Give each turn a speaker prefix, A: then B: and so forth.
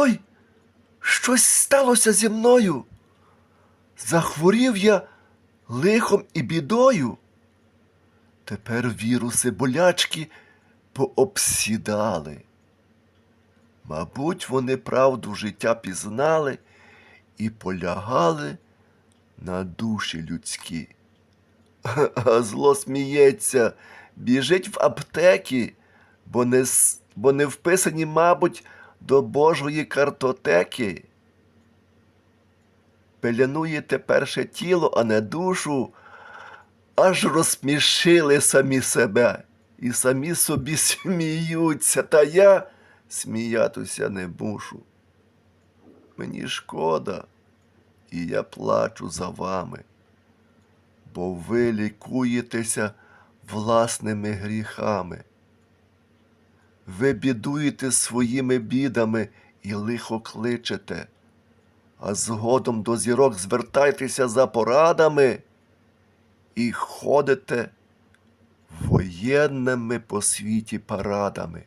A: Ой, щось сталося зі мною. Захворів я лихом і бідою. Тепер віруси болячки пообсідали. Мабуть, вони правду життя пізнали і полягали на душі людські. А зло сміється, біжить в аптеки, бо не, бо не вписані, мабуть, до Божої картотеки. Пелянує теперше тіло, а не душу, аж розсмішили самі себе і самі собі сміються, та я сміятися не мушу. Мені шкода, і я плачу за вами, бо ви лікуєтеся власними гріхами. Ви бідуєте своїми бідами і лихо кличете, а згодом до зірок звертайтеся за порадами і ходите воєнними по світі парадами.